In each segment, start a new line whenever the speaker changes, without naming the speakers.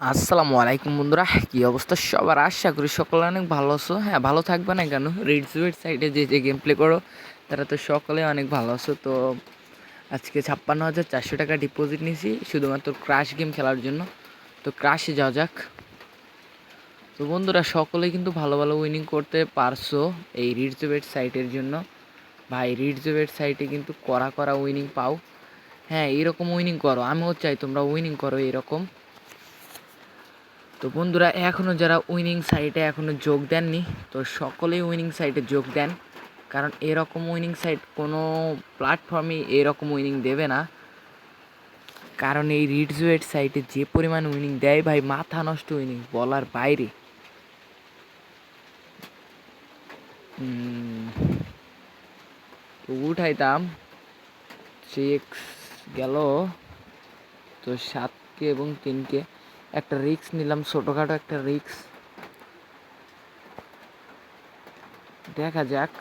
আসসালামু আলাইকুম বন্ধুরা, কী অবস্থা সবার? আশা করি সকলে অনেক ভালো আছো। হ্যাঁ ভালো থাকবে না কেন? রিডসুইট সাইডে যে যে গেম প্লে করো, তারা তো সকলে অনেক ভালো আছো। তো আজকে ছাপ্পান্ন হাজার চারশো টাকা ডিপোজিট নিয়েছি, শুধুমাত্র ক্রাশ গেম খেলার জন্য। তো ক্রাশে যাওয়া যাক। তো বন্ধুরা, সকলে কিন্তু ভালো ভালো উইনিং করতে পারছ এই রিডজোবেট সাইটের জন্য। ভাই রিডজোবেট সাইটে কিন্তু করা করা উইনিং পাও। হ্যাঁ এইরকম উইনিং করো, আমিও চাই তোমরা উইনিং করো এরকম। তো বন্ধুরা এখনও যারা উইনিং সাইটে এখনও যোগ দেননি, তো সকলেই উইনিং সাইটে যোগ দেন। কারণ এরকম উইনিং সাইট কোনো প্ল্যাটফর্মে এরকম উইনিং দেবে না। কারণ এই রিডজুয়েট সাইটে যে পরিমাণ উইনিং দেয় ভাই, মাথা নষ্ট উইনিং বলার বাইরে। উঠাইতাম। সিক্স গেল। তো সাতকে এবং তিনকে একটা রিক্স নিলাম, ছোটোখাটো একটা রিক্স দেখা যাক।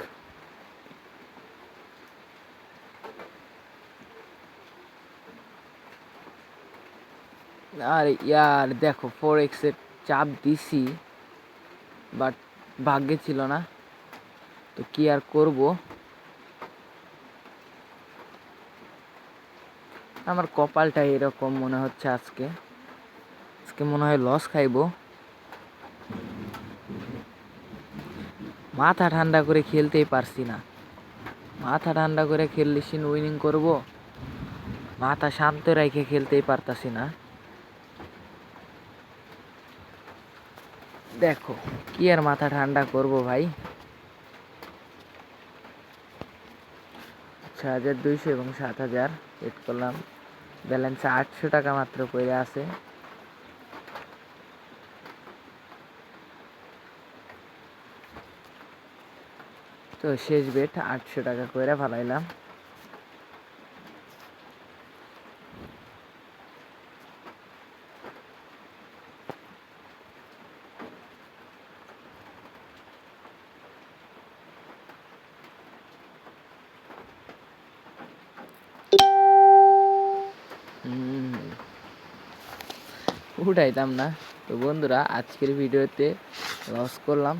আর ইয়ার, দেখো ফোর এক্সের চাপ দিছি বাট ভাগ্যে ছিল না। তো কি আর করব? আমার কপালটা এরকম মনে হচ্ছে আজকে। আজকে মনে হয় লস খাইব। মাথা ঠান্ডা করে খেলতেই পারছি না। মাথা ঠান্ডা করে খেললে সিন উইনিং করব। মাথা শান্ত রেখে খেলতেই পারতাছি না। দেখো, কি আর মাথা ঠান্ডা করব ভাই? ছ হাজার দুইশো এবং সাত হাজার সেট করলাম। ব্যালেন্স আটশো টাকা মাত্র পড়ে আছে। তো শেষ বেট, আটশো টাকা করে ফালাইলাম। উঠাইতাম না। তো বন্ধুরা, আজকের ভিডিওতে লস করলাম।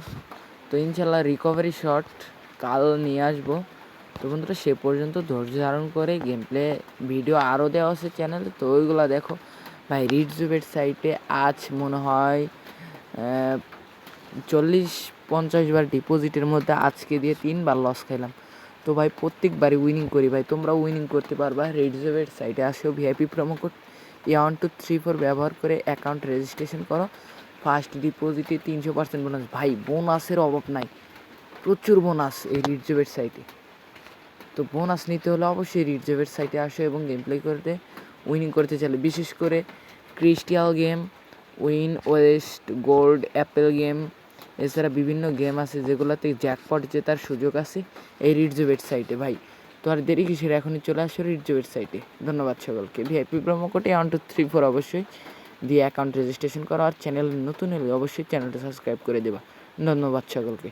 তো ইনশাল্লাহ রিকভারি শট কাল নিয়ে আসব। তো বন্ধুরা, সে পর্যন্ত ধৈর্য ধারণ করে গেম প্লে ভিডিও আরও দেওয়া আছে চ্যানেলে তো ওইগুলো দেখো। ভাই রিডজুবেট সাইটে আজ মনে হয় চল্লিশ পঞ্চাশ বার ডিপোজিটের মধ্যে আজকে দিয়ে তিনবার লস খাইলাম। তো ভাই, প্রত্যেকবারই উইনিং করি। ভাই তোমরা উইনিং করতে পারবা। রেডজোভেট সাইটে আসো VIP promo code one two three four ব্যবহার করে অ্যাকাউন্ট রেজিস্ট্রেশন করো। ফার্স্ট ডিপোজিটে তিনশো পার্সেন্ট বোনাস ভাই বোনাসের অভাব নাই। প্রচুর বোনাস এই রিডজোভেট সাইটে তো বোনাস নিতে হলে অবশ্যই রিডজোভেট সাইটে আসো এবং গেম প্লে করতে উইনিং করতে চাইলে। বিশেষ করে crystal game win west gold apple game এছাড়া বিভিন্ন গেম আছে যেগুলোতে জ্যাকপট জেতার সুযোগ আছে এই রিডজোবেট সাইটে ভাই, তো আর দেরি কিসের? এখনই চলে আসো রিডজোবেট সাইটে ধন্যবাদ সকলকে। ভিআইপি প্রোমো কোডে ওয়ান টু থ্রি ফোর অবশ্যই দিয়ে অ্যাকাউন্ট রেজিস্ট্রেশন করো। আর চ্যানেল নতুন হলে অবশ্যই চ্যানেলটা সাবস্ক্রাইব করে দেবা। ধন্যবাদ সকলকে।